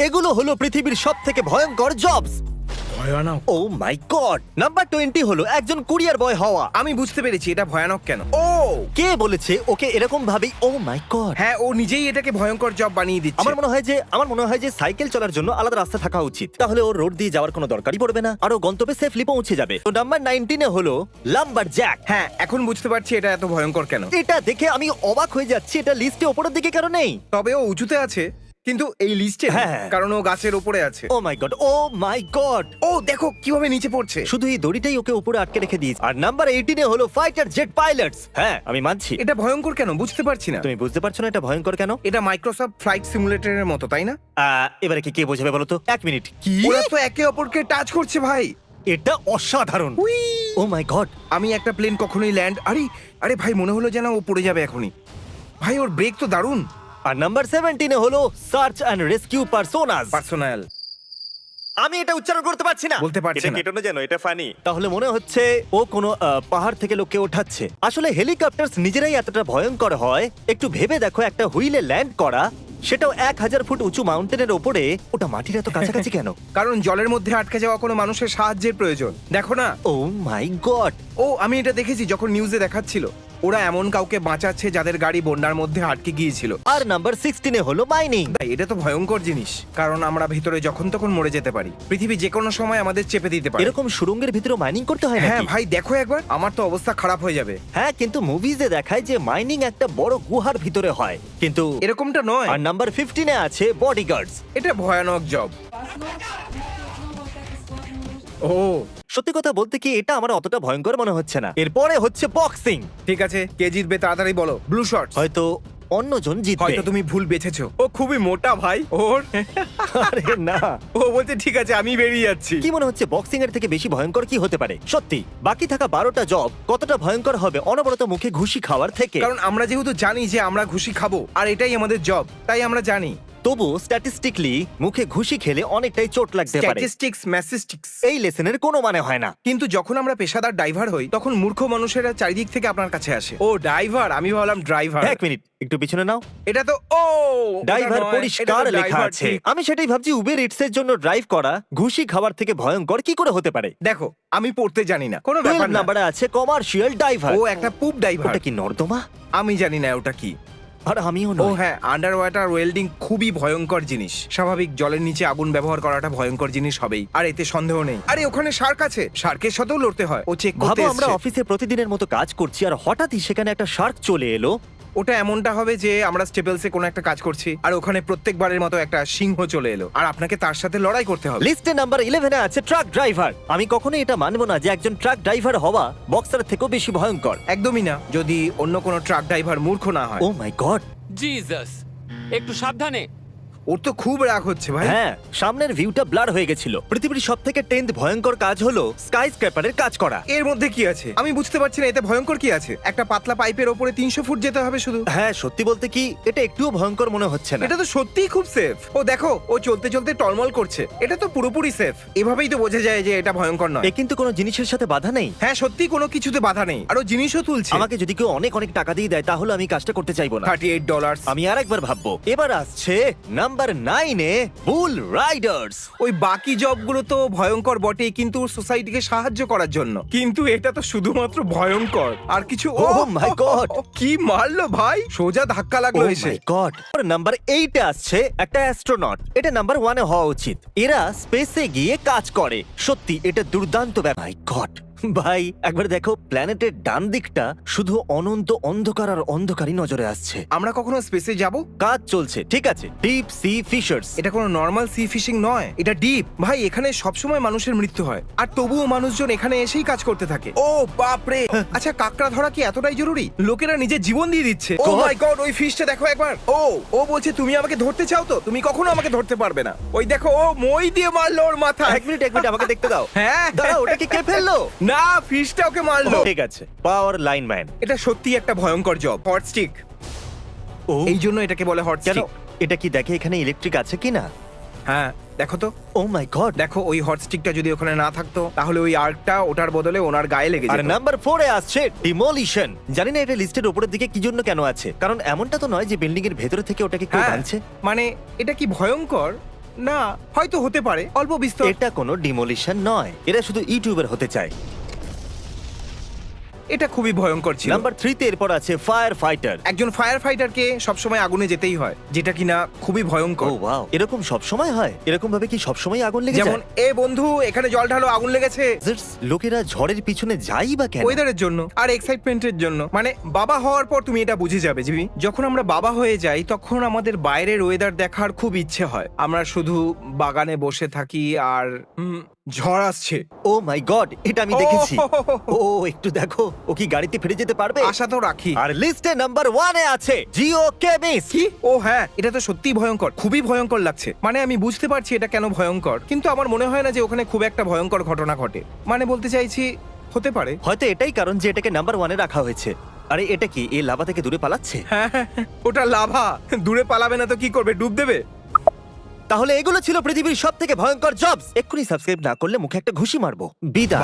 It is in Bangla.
এগুলো হলো পৃথিবীর সব থেকে ভয়ঙ্কর জবস ভয়ানক। Oh my god number twenty হলো একজন কুরিয়ার বয় হওয়া। আমি বুঝতে পেরেছি এটা ভয়ানক কেন? ও! কে বলেছে ওকে এরকম ভাবেই ও মাই গড হ্যাঁ ও নিজেই এটাকে ভয়ঙ্কর জব বানিয়ে দিচ্ছে। আমার মনে হয় যে আমার মনে হয় যে সাইকেল চলার জন্য আলাদা রাস্তা থাকা উচিত। তাহলে ওর রোড দিয়ে যাওয়ার কোনো দরকারই পড়বে না আর ও গন্তব্যে সেফলি পৌঁছে যাবে। তো নাম্বার নাইনটিনে হলো লাম্বার জ্যাক হ্যাঁ এখন বুঝতে পারছি এটা এত ভয়ঙ্কর কেন। এটা দেখে আমি অবাক হয়ে যাচ্ছি এটা লিস্টে ওপরের দিকে কেন নেই? তবে ও উঁচুতে আছে। কিন্তু এই লিস্টে হ্যাঁ। কারণ ও গাছের উপরে আছে। ও my god O my god ও দেখো কীভাবে নিচে পড়ছে। শুধু এই দড়িটাই ওকে উপরে আটকে রেখে দিয়েছে। আর নাম্বার এইটিনে হলো ফাইটার জেট পাইলটস হ্যাঁ আমি মানছি। এটা ভয়ঙ্কর কেন? বুঝতে পারছি না। তুমি বুঝতে পারছ না এটা ভয়ঙ্কর কেন? এটা মাইক্রোসফট ফ্লাইট সিমুলেটরের মতো তাই না? আহ, এবারে কি কে বোঝাবে বলো তো? এক মিনিট কি? ওরা তো একে অপরকে টাচ করছে ভাই। এটা অসাধারণ। উই! ও মাই গড আমি একটা প্লেন কখনোই ল্যান্ড আরে আরে ভাই মনে হলো যেন ও পড়ে যাবে এখনই। ভাই ওর ব্রেক তো দারুণ। আর নাম্বার সেভেন্টিনে হলো search and rescue personas personal আমি এটা উচ্চারণ করতে পারছি না। বলতে পারছি এটা না। কেটোনো যেন এটা ফানি তাহলে মনে হচ্ছে ও কোনো আহ, পাহাড় থেকে লোককে ওঠাচ্ছে। আসলে হেলিকপ্টার নিজেরাই এতটা ভয়ঙ্কর হয়। একটু ভেবে দেখো একটা হুইলে ল্যান্ড করা সেটাও এক হাজার ফুট উঁচু মাউন্টেনের ওপরে। ওটা মাটির এত কাছাকাছি কেন? কারণ জলের মধ্যে আটকে যাওয়া কোনো মানুষের সাহায্যের প্রয়োজন। দেখো না। ও মাই গড ও আমি এটা দেখেছি যখন নিউজে দেখাচ্ছিল। ওরা এমন কাউকে বাঁচাচ্ছে যাদের গাড়ি বন্যার মধ্যে আটকে গিয়েছিল। আর নাম্বার সিক্সটিনে হলো মাইনিং ভাই এটা তো ভয়ঙ্কর জিনিস কারণ আমরা ভিতরে যখন তখন মরে যেতে পারি। পৃথিবী যে কোনো সময় আমাদের চেপে দিতে পারে। এরকম সুরঙ্গের ভিতরে মাইনিং করতে হয় হ্যাঁ নাকি? ভাই দেখো একবার আমার তো অবস্থা খারাপ হয়ে যাবে। হ্যাঁ কিন্তু মুভিজে দেখায় যে মাইনিং একটা বড় গুহার ভিতরে হয়। কিন্তু এরকমটা নয়। আর নাম্বার ফিফটিনে আছে বডিগার্ডস এটা ভয়ানক জব ও সত্যি কথা বলতে কি এটা আমার অতটা ভয়ঙ্কর মনে হচ্ছে না। এরপরে হচ্ছে বক্সিং ঠিক আছে কে জিতবে তাড়াতাড়ি বলো। ব্লু শর্টস হয়তো অন্যজন জিতবে। হয়তো তুমি ভুল বেছেছো। ও খুবই মোটা ভাই ওর। আরে না। ও বলছে ঠিক আছে আমি বেরিয়ে যাচ্ছি। কি মনে হচ্ছে বক্সিং এর থেকে বেশি ভয়ঙ্কর কি হতে পারে? সত্যি বাকি থাকা বারোটা জব কতটা ভয়ঙ্কর হবে অনবরত মুখে ঘুষি খাওয়ার থেকে? কারণ আমরা যেহেতু জানি যে আমরা ঘুষি খাব আর এটাই আমাদের জব তাই আমরা জানি। তবু স্ট্যাটিস্টিকলি মুখে ঘুষি খেলে অনেকটাই চোট লাগতে পারে। স্ট্যাটিস্টিক্স ম্যাথস্টিক্স এই লেসনের কোনো মানে হয় না। কিন্তু যখন আমরা পেশাদার ড্রাইভার হই তখন মূর্খ মানুষেরা চারিদিক থেকে আপনার কাছে আসে। ও ড্রাইভার আমি ভাবলাম ড্রাইভার এক মিনিট একটু পিছনে নাও। এটা তো ও ওটা ড্রাইভার নয়, পরিষ্কার তো লেখা আছে। ঠিক। আমি সেটাই ভাবছি উবের ইটস এর জন্য ড্রাইভ করা ঘুষি খাবার থেকে ভয়ঙ্কর কি করে হতে পারে? দেখো আমি পড়তে জানি না কোনো ব্যাপার টুয়েলভ না। নাম্বারে আছে কমার্শিয়াল ড্রাইভার ও একটা পুপ ড্রাইভার ওটা কি নর্দমা? আমি জানি না ওটা কি। আর আমিও ও নই হ্যাঁ আন্ডার ওয়াটার ওয়েল্ডিং খুবই ভয়ঙ্কর জিনিস। স্বাভাবিক জলের নিচে আগুন ব্যবহার করাটা ভয়ঙ্কর জিনিস হবেই। আর এতে সন্দেহ নেই। আরে ওখানে শার্ক আছে। শার্কের সাথেও লড়তে হয়। ও চেক করতে ভাবো আমরা এসছে। অফিসে প্রতিদিনের মতো কাজ করছি আর হঠাৎই সেখানে একটা শার্ক চলে এলো। ওটা এমনটা হবে যে আমরা স্টেপলসে কোনো একটা কাজ করছি আর ওখানে প্রত্যেকবারের মতো একটা সিংহ চলে এলো আর আপনাকে তার সাথে লড়াই করতে হবে। লিস্টে নাম্বার ইলেভেনে আছে ট্রাক ড্রাইভার আমি কখনো এটা মানবো না যে একজন ট্রাক ড্রাইভার হওয়া বক্সার থেকেও বেশি ভয়ঙ্কর। একদমই না যদি অন্য কোনো ট্রাক ড্রাইভার মূর্খ না হয়। ও মাই গড জিসাস একটু সাবধানে। ওর তো খুব রাগ হচ্ছে ভাই। হ্যাঁ সামনের ভিউটা ব্লার হয়ে গেছিল। পৃথিবীর সব থেকে টেন্থ ভয়ঙ্কর কাজ হলো স্কাই স্ক্র্যাপারের কাজ করা। এর মধ্যে কি আছে? আমি বুঝতে পারছি না এতে ভয়ঙ্কর কি আছে? একটা পাতলা পাইপের ওপরে তিনশো ফুট যেতে হবে শুধু। হ্যাঁ সত্যি বলতে কি এটা একটুও ভয়ঙ্কর মনে হচ্ছে না। এটা তো সত্যিই খুব সেফ ও দেখো ও চলতে চলতে টলমল করছে। এটা তো পুরোপুরি সেফ এভাবেই তো বোঝা যায় যে এটা ভয়ঙ্কর নয়। এ কিন্তু কোনো জিনিসের সাথে বাধা নেই। হ্যাঁ সত্যি কোনো কিছুতে বাধা নেই। আরও জিনিসও তুলছে। আমাকে যদি কেউ অনেক অনেক টাকা দিয়ে দেয় তাহলে আমি কাজটা করতে চাইব না। থার্টি এইট ডলার আমি আরেকবার ভাববো। এবার আসছে নাম্বার নাইনে বুল রাইডার্স ওই বাকি জবগুলো তো ভয়ঙ্কর বটে কিন্তু সোসাইটিকে সাহায্য করার জন্য। কিন্তু এটা তো শুধুমাত্র ভয়ঙ্কর। আর কিছু ও Oh my God! কি মারলো ভাই? সোজা ধাক্কা লাগল এসে। গড নাম্বার এইটে আসছে একটা অ্যাস্ট্রোনট এটা নাম্বার ওয়ানে হওয়া উচিত। এরা স্পেসে গিয়ে কাজ করে। সত্যি এটা দুর্দান্ত ব্যাপার। গড ভাই একবার দেখো প্ল্যানেটের ডান দিকটা শুধু অনন্ত অন্ধকার আর অন্ধকারই নজরে আসছে। আমরা কখনো স্পেসে যাব? কাজ চলছে ঠিক আছে। ডিপ সি ফিশার্স এটা কোনো নর্মাল সি ফিশিং নয় এটা ডিপ ভাই এখানে সবসময় মানুষের মৃত্যু হয় আর তবুও মানুষজন এখানে এসেই কাজ করতে থাকে। ও বাপ রে আচ্ছা কাকড়া ধরা কি এতটাই জরুরি? লোকেরা নিজের জীবন দিয়ে দিচ্ছে। ও God! মাই গড ওই ফিশটা দেখো একবার। ও ও বলছে তুমি আমাকে ধরতে চাও তো? তুমি কখনো আমাকে ধরতে পারবে না। ওই দেখো ও মই দিয়ে মারলো ওর মাথা এক মিনিট এক মিনিট আমাকে দেখতে দাও। হ্যাঁ। দাঁড়া ওটাকে কে ফেলল? না ফিশটা ওকে মারলো। ঠিক আছে। পাওয়ার লাইন ম্যান এটা সত্যি একটা ভয়ঙ্কর জব হট স্টিক ও। এই জন্য এটাকে বলে হট কেন? স্টিক এটা কি দেখে এখানে ইলেকট্রিক আছে কিনা হ্যাঁ দেখো তো। ও মাই গড দেখো ওই হট স্টিকটা যদি ওখানে না থাকতো তাহলে ওই আর্কটা ওটার বদলে ওনার গায়ে লেগে আর যেত। নাম্বার ফোরে আসছে ডিমোলিশন জানি না এটা লিস্টের উপরের দিকে কি জন্য কেন আছে কারণ এমনটা তো নয় যে বিল্ডিং এর ভেতরে থেকে ওটাকে কেউ হ্যাঁ, ভাঙছে মানে এটা কি ভয়ঙ্কর? না হয়তো হতে পারে অল্প বিস্তর। এটা কোনো ডিমোলিশন নয়। এরা শুধু ইউটিউবার হতে চায়। এটা খুবই ভয়ঙ্কর ছিল। নাম্বার থ্রিতে এরপর আছে ফায়ার ফাইটার একজন ফায়ার ফাইটারকে সবসময় আগুনে যেতেই হয় যেটা কিনা খুবই ও ভয়ঙ্কর ওয়াও এরকম সব সময় হয়? এরকম ভাবে কি সব সময় আগুন লেগে যেমন যায়? এ বন্ধু এখানে জল ঢালো আগুন লেগেছে! লোকেরা ঝড়ের পিছনে যাই বা কেন? ওয়েদারের জন্য আর এক্সাইটমেন্টের জন্য। মানে বাবা হওয়ার পর তুমি এটা বুঝে যাবে জিবি যখন আমরা বাবা হয়ে যাই তখন আমাদের বাইরের ওয়েদার দেখার খুব ইচ্ছে হয়। আমরা শুধু বাগানে বসে থাকি আর উম, ঝড় আসছে। ও মাই গড এটা আমি দেখেছি। ও, ও একটু দেখো। ও কি গাড়িতে ফিরে যেতে পারবে? আশা তো রাখি। আর লিস্টে নাম্বার ওয়ানে আছে জিও কেমিস কি? ও হ্যাঁ এটা তো সত্যিই ভয়ঙ্কর খুবই ভয়ঙ্কর লাগছে। মানে আমি বুঝতে পারছি এটা কেন ভয়ঙ্কর কিন্তু আমার মনে হয় না যে ওখানে খুব একটা ভয়ঙ্কর ঘটনা ঘটে। মানে বলতে চাইছি হতে পারে। হয়তো এটাই কারণ যে এটাকে নাম্বার ওয়ানে রাখা হয়েছে। আরে এটা কি এই লাভা থেকে দূরে পালাচ্ছে? হ্যাঁ হ্যাঁ, হ্যাঁ, ওটা লাভা। দূরে পালাবে না তো কি করবে ডুব দেবে? তাহলে এগুলো ছিল পৃথিবীর সব থেকে ভয়ঙ্কর জবস এক্ষুনি সাবস্ক্রাইব না করলে মুখে একটা ঘুষি মারবো। বিদায়।